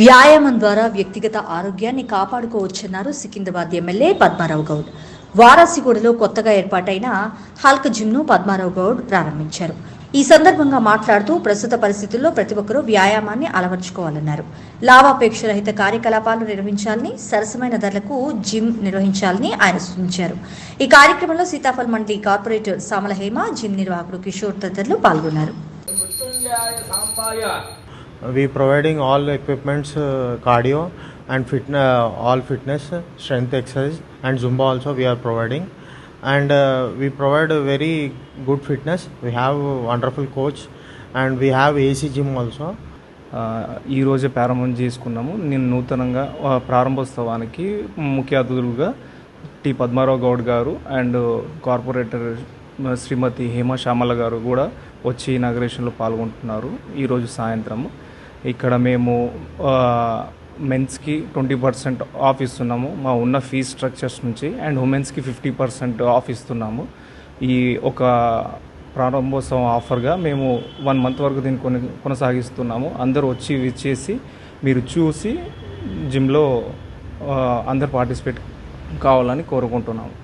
వ్యాయామం ద్వారా వ్యక్తిగత ఆరోగ్యాన్ని కాపాడుకోవచ్చన్నారు సికింద్రాబాద్ ఎమ్మెల్యే పద్మారావు గౌడ్. వారాసిగూడలో కొత్తగా ఏర్పాటైన హల్క్ జిమ్ను పద్మారావు గౌడ్ ప్రారంభించారు. ఈ సందర్భంగా మాట్లాడుతూ ప్రస్తుత పరిస్థితుల్లో ప్రతి ఒక్కరూ వ్యాయామాన్ని అలవర్చుకోవాలన్నారు. లాభాపేక్ష రహిత కార్యకలాపాలు నిర్వహించాలని సరసమైన ధరలకు జిమ్ నిర్వహించాలని ఆయన సూచించారు. ఈ కార్యక్రమంలో సీతాఫల్ మండలి కార్పొరేటర్ సామలహేమ జిమ్ నిర్వాహకుడు కిషోర్ తదితరులు పాల్గొన్నారు. We providing all equipments cardio and fit all fitness strength exercise and zumba also we are providing and we provide very good fitness we have wonderful coach and we have AC gym also ఈరోజే ప్రారంభం చేసుకున్నాము. నేను నూతనంగా ప్రారంభోత్సవానికి ముఖ్య అతిథులుగా T Padmarao Goud garu and corporator Shrimati Hema Shyamala garu కూడా వచ్చి ఇనాగ్రేషన్లో పాల్గొంటున్నారు. ఈరోజు సాయంత్రము. ఇక్కడ మేము మెన్స్కి ట్వంటీ పర్సెంట్ ఆఫ్ ఇస్తున్నాము. మా ఉన్న ఫీజ్ స్ట్రక్చర్స్ నుంచి అండ్ ఉమెన్స్కి ఫిఫ్టీ పర్సెంట్ ఆఫ్ ఇస్తున్నాము. ఈ ఒక ప్రారంభోత్సవం ఆఫర్గా మేము వన్ మంత్ వరకు దీన్ని కొన కొనసాగిస్తున్నాము. అందరూ వచ్చి విచ్చేసి మీరు చూసి జిమ్లో అందరు పార్టిసిపేట్ కావాలని కోరుకుంటున్నాము.